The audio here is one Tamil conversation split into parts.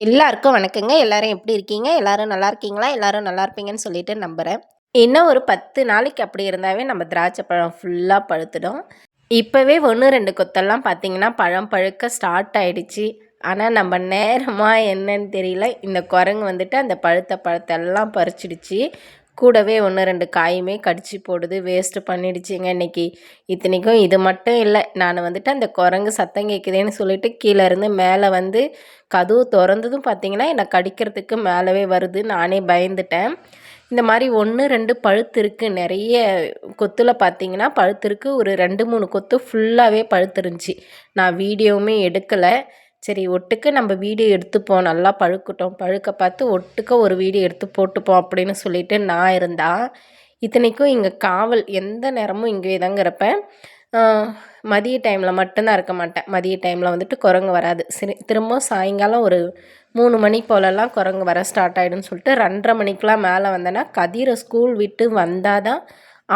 எல்லாருக்கும் வணக்கங்க. எல்லாரும் எப்படி இருக்கீங்க? எல்லாரும் நல்லா இருக்கீங்களா? எல்லாரும் நல்லா இருப்பீங்கன்னு சொல்லிட்டு நம்புகிறேன் இன்னும் ஒரு பத்து நாளைக்கு அப்படி இருந்தாவே நம்ம திராட்சை பழம் ஃபுல்லாக பழுத்துடும். இப்போவே ஒன்று ரெண்டு கொத்தெல்லாம் பார்த்தீங்கன்னா பழம் பழுக்க ஸ்டார்ட் ஆகிடுச்சு ஆனால் நம்ம நேரமாக என்னன்னு தெரியல. இந்த குரங்கு வந்துட்டு அந்த பழுத்த பழத்தெல்லாம் பறிச்சிடுச்சு. கூடவே ஒன்று ரெண்டு காயுமே கடிச்சு போடுது வேஸ்ட்டு பண்ணிடுச்சிங்க இன்னைக்கு. இத்தனைக்கும் இது மட்டும் இல்லை நான் வந்துட்டு அந்த குரங்கு சத்தம் கேட்குதேன்னு சொல்லிட்டு கீழே இருந்து மேலே வந்து கதவு திறந்ததும் பார்த்தீங்கன்னா என்னை கடிக்கிறதுக்கு மேலவே வருது நானே பயந்துட்டேன். இந்த மாதிரி ஒன்று ரெண்டு பழுத்து இருக்குது நிறைய கொத்தில் பார்த்தீங்கன்னா பழுத்து இருக்குது ஒரு ரெண்டு மூணு கொத்து ஃபுல்லாகவே பழுத்துருந்துச்சி நான் வீடியோவுமே எடுக்கலை. சரி ஒட்டுக்க நம்ம வீடியோ எடுத்துப்போம். நல்லா பழுக்கட்டும். பழுக்க பார்த்து ஒட்டுக்க ஒரு வீடியோ எடுத்து போட்டுப்போம் அப்படின்னு சொல்லிட்டு நான் இருந்தா இத்தனைக்கும் இங்கே காவல் எந்த நேரமும் இங்கே தாங்க இருப்பேன் மதிய டைமில் மட்டும்தான் இருக்க மாட்டேன். மதிய டைமில் வந்துட்டு குரங்கு வராது. சரி திரும்ப சாயங்காலம் ஒரு மூணு மணி போலலாம் குரங்கு வர ஸ்டார்ட் ஆகிடும்னு சொல்லிட்டு ரெண்டரை மணிக்கெலாம் மேலே வந்தேன்னா கதிரை ஸ்கூல் விட்டு வந்தால் தான்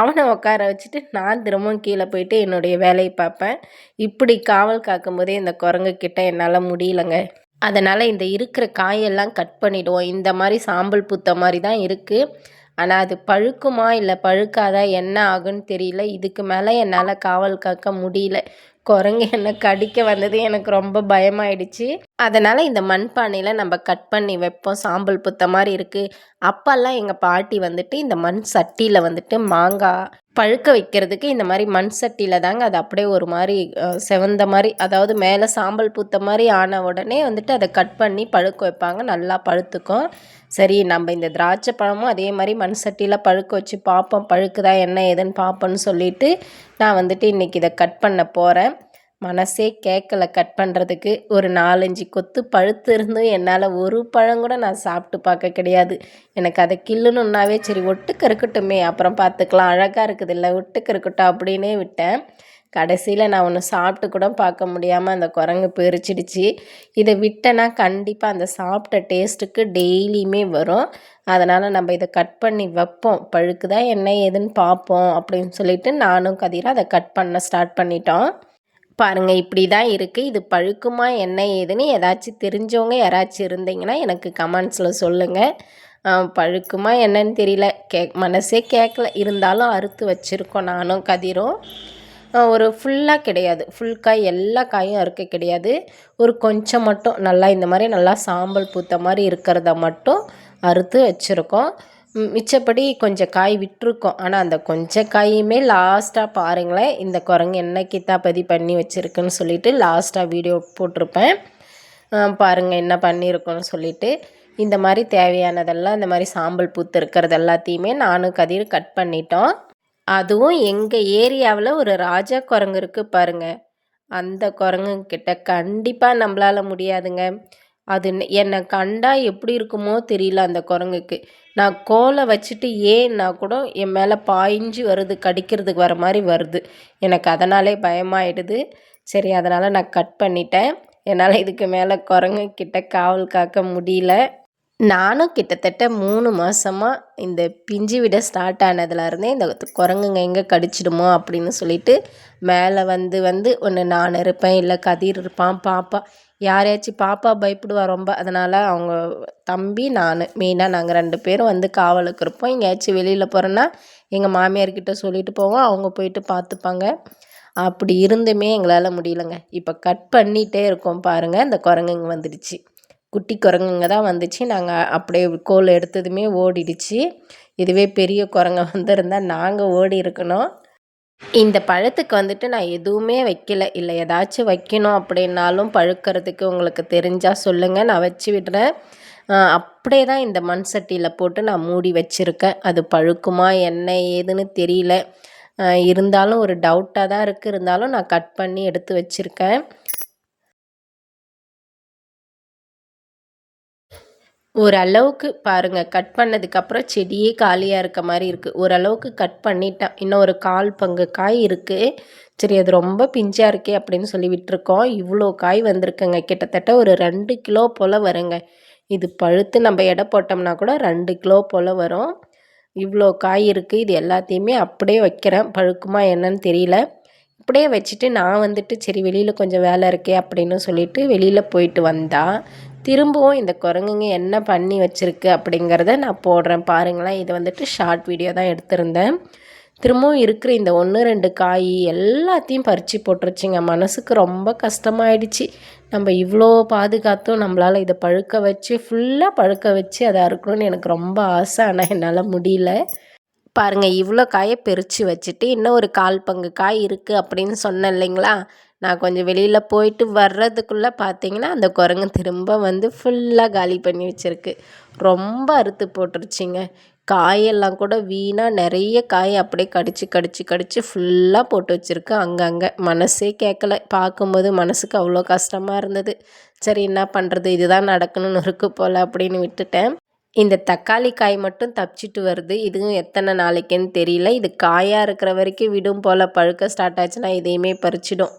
அவனை உட்கார வச்சுட்டு நான் திரும்பவும் கீழே போயிட்டு என்னுடைய வேலையை பார்ப்பேன். இப்படி காவல் காக்கும் போதே இந்த குரங்கு கிட்ட என்னால் முடியலங்க. அதனால் இந்த இருக்கிற காயெல்லாம் கட் பண்ணிவிடுவோம் இந்த மாதிரி சாம்பல் பூத்த மாதிரி தான் இருக்குது ஆனால் அது பழுக்குமா இல்லை பழுக்காதா என்ன ஆகுன்னு தெரியல. இதுக்கு மேலே என்னால் காவல் காக்க முடியல. குரங்கு என்னை கடிக்க வந்தது எனக்கு ரொம்ப பயமாயிடுச்சு. அதனால் இந்த மண்பானையில் நம்ம கட் பண்ணி வைப்போம். சாம்பல் புத்த மாதிரி இருக்குது அப்போல்லாம் எங்கள் பாட்டி வந்துட்டு இந்த மண் சட்டியில் வந்துட்டு மாங்காய் பழுக்க வைக்கிறதுக்கு இந்த மாதிரி மண் சட்டியில் தாங்க அது அப்படியே ஒரு மாதிரி செவந்த மாதிரி அதாவது மேலே சாம்பல் பூத்த மாதிரி ஆன உடனே வந்துட்டு அதை கட் பண்ணி பழுக்க வைப்பாங்க. நல்லா பழுத்துக்கும். சரி நம்ம இந்த திராட்சை பழமும் அதே மாதிரி மண் சட்டியில் பழுக்க வச்சு பார்ப்போம். பழுக்குதா என்ன ஏதுன்னு பார்ப்போன்னு சொல்லிட்டு நான் வந்துட்டு இன்றைக்கி இதை கட் பண்ண போகிறேன் மனசே கேட்கல கட் பண்ணுறதுக்கு ஒரு நாலஞ்சு கொத்து பழுத்து இருந்தும் என்னால் ஒரு பழம் கூட நான் சாப்பிட்டு பார்க்க கிடையாது. எனக்கு அதை கிள்ளுணுன்னாவே சரி ஒட்டுக்க இருக்கட்டுமே. அப்புறம் பார்த்துக்கலாம். அழகாக இருக்குது இல்லை ஒட்டுக்க இருக்கட்டும் அப்படின்னே விட்டேன். கடைசியில் நான் ஒன்று சாப்பிட்டு கூட பார்க்க முடியாமல் அந்த குரங்கு பெரிச்சிடுச்சு. இதை விட்டேன்னா கண்டிப்பாக அந்த சாப்பிட்ட டேஸ்ட்டுக்கு டெய்லியுமே வரும். அதனால் நம்ம இதை கட் பண்ணி வைப்போம். பழுக்குதா என்ன ஏதுன்னு பார்ப்போம் அப்படின்னு சொல்லிட்டு நானும் கதிராக அதை கட் பண்ண ஸ்டார்ட் பண்ணிட்டோம். பாருங்கள் இப்படி தான் இருக்குது இது பழுக்குமா என்ன ஏதுன்னு ஏதாச்சும் தெரிஞ்சவங்க யாராச்சும் இருந்தீங்கன்னா எனக்கு கமெண்ட்ஸில் சொல்லுங்கள் பழுக்குமா என்னன்னு தெரியல. கே மனசே கேட்கல இருந்தாலும் அறுத்து வச்சுருக்கோம் நானும் கதிரும். ஒரு ஃபுல்லாக கிடையாது. ஃபுல் காய் எல்லா காயும் அறுக்க கிடையாது. ஒரு கொஞ்சம் மட்டும் நல்லா இந்த மாதிரி நல்லா சாம்பல் பூத்த மாதிரி இருக்கிறத மட்டும் அறுத்து வச்சுருக்கோம். மிச்சப்படி கொஞ்சம் காய் விட்டுருக்கோம். ஆனால் அந்த கொஞ்சம் காயுமே லாஸ்ட்டாக பாருங்களேன். இந்த குரங்கு என்ன பதி பண்ணி வச்சுருக்குன்னு சொல்லிட்டு லாஸ்ட்டாக வீடியோ போட்டிருப்பேன். பாருங்கள் என்ன பண்ணியிருக்கோன்னு சொல்லிட்டு. இந்த மாதிரி தேவையானதெல்லாம் இந்த மாதிரி சாம்பல் பூத்து இருக்கிறது எல்லாத்தையுமே நானும் கதிர் கட் பண்ணிட்டோம். அதுவும் எங்கள் ஏரியாவில் ஒரு ராஜா குரங்கு இருக்குது பாருங்க. அந்த குரங்குக்கிட்ட கண்டிப்பாக நம்மளால் முடியாதுங்க. அது என்னை கண்டா எப்படி இருக்குமோ தெரியல அந்த குரங்குக்கு. நான் கோலை வச்சுட்டு ஏன்னா கூட என் மேலே பாய்ஞ்சு வருது கடிக்கிறதுக்கு வர மாதிரி வருது. எனக்கு அதனாலே பயமாயிடுது. சரி அதனால் நான் கட் பண்ணிட்டேன். என்னால் இதுக்கு மேலே குரங்கு கிட்ட காவல் காக்க முடியல. நானும் கிட்டத்தட்ட மூணு மாதமாக இந்த பிஞ்சு விட ஸ்டார்ட் ஆனதுலேருந்தே இந்த குரங்குங்க எங்கே கடிச்சிடுமோ அப்படின்னு சொல்லிட்டு மேலே வந்து வந்து ஒன்று நான் இருப்பேன் இல்லை கதிர் இருப்பான் பாப்பா. யாரையாச்சும் பாப்பா பயப்படுவா ரொம்ப அதனால் அவங்க தம்பி நான் மெயினாக நாங்கள் ரெண்டு பேரும் வந்து காவலுக்கு இருப்போம். எங்கேயாச்சும் வெளியில் போகிறோன்னா எங்கள் மாமியார்கிட்ட சொல்லிட்டு போவோம். அவங்க போயிட்டு பார்த்துப்பாங்க அப்படி இருந்துமே எங்களால் முடியலங்க. இப்போ கட் பண்ணிகிட்டே இருக்கோம் பாருங்கள் இந்த குரங்குங்க வந்துடுச்சு. குட்டி குரங்குங்க தான் வந்துச்சு. நாங்கள் அப்படியே கோல் எடுத்ததுமே ஓடிடுச்சு. இதுவே பெரிய குரங்க வந்திருந்தால் நாங்கள் ஓடி இருக்கணும். இந்த பழத்துக்கு வந்துட்டு நான் எதுவுமே வைக்கல. இல்லை ஏதாச்சும் வைக்கணும் அப்படின்னாலும் பழுக்கிறதுக்கு உங்களுக்கு தெரிஞ்சால் சொல்லுங்கள் நான் வச்சு விடுறேன். அப்படியே தான் இந்த மண் சட்டியில் போட்டு நான் மூடி வச்சுருக்கேன். அது பழுக்குமா என்ன ஏதுன்னு தெரியல. இருந்தாலும் ஒரு டவுட்டாக தான் இருக்குது இருந்தாலும் நான் கட் பண்ணி எடுத்து வச்சுருக்கேன். ஓரளவுக்கு பாருங்கள் கட் பண்ணதுக்கப்புறம் செடியே காலியாக இருக்க மாதிரி இருக்குது ஓரளவுக்கு கட் பண்ணிட்டேன். இன்னும் ஒரு கால் பங்கு காய் இருக்குது சரி அது ரொம்ப பிஞ்சாக இருக்கே அப்படின்னு சொல்லி விட்டுருக்கோம். இவ்வளோ காய் வந்திருக்குங்க. கிட்டத்தட்ட ஒரு ரெண்டு கிலோ போல் வருங்க. இது பழுத்து நம்ம எடை போட்டோம்னா கூட ரெண்டு கிலோ போல் வரும். இவ்வளோ காய் இருக்குது இது எல்லாத்தையுமே அப்படியே வைக்கிறேன். பழுக்குமா என்னன்னு தெரியல. அப்படியே வச்சுட்டு நான் வந்துட்டு சரி வெளியில் கொஞ்சம் வேலை இருக்கே அப்படின்னு சொல்லிட்டு வெளியில் போயிட்டு வந்தா திரும்பவும் இந்த குரங்குங்க என்ன பண்ணி வச்சுருக்கு அப்படிங்கிறத நான் போடுறேன். பாருங்களேன் இது வந்துட்டு ஷார்ட் வீடியோ தான் எடுத்திருந்தேன். திரும்பவும் இருக்கிற இந்த ஒன்று ரெண்டு காய் எல்லாத்தையும் பறித்து போட்டுருச்சுங்க. மனசுக்கு ரொம்ப கஷ்டமாயிடுச்சு. நம்ம இவ்வளோ பாதுகாத்தும் நம்மளால் இதை பழுக்க வச்சு ஃபுல்லாக பழுக்க வச்சு அதை அறுக்கணும்னு எனக்கு ரொம்ப ஆசை. ஆனால் என்னால் முடியல. பாருங்கள் இவ்வளோ காயை பிரித்து வச்சுட்டு இன்னும் ஒரு கால் பங்கு காய் இருக்குது அப்படின்னு சொன்னேன் இல்லைங்களா? நான் கொஞ்சம் வெளியில் போயிட்டு வர்றதுக்குள்ளே பார்த்தீங்கன்னா அந்த குரங்கு திரும்ப வந்து ஃபுல்லாக காலி பண்ணி வச்சுருக்கு. ரொம்ப அறுத்து போட்டுருச்சிங்க. காயெல்லாம் கூட வீணாக நிறைய காய் அப்படியே கடிச்சு கடிச்சு கடிச்சு ஃபுல்லாக போட்டு வச்சுருக்கு அங்கங்கே. மனசே கேட்கல பார்க்கும்போது மனசுக்கு அவ்வளோ கஷ்டமாக இருந்தது. சரி என்ன பண்ணுறது இதுதான் நடக்கணும்னு இருக்கு போல் அப்படின்னு விட்டுட்டேன். இந்த தக்காளி காய் மட்டும் தப்பிச்சிட்டு வருது. இதுவும் எத்தனை நாளைக்குன்னு தெரியல. இது காயாக இருக்கிற வரைக்கும் விடும் போல் பழுக்க ஸ்டார்ட் ஆச்சுன்னா இதையுமே பறிச்சிடும்.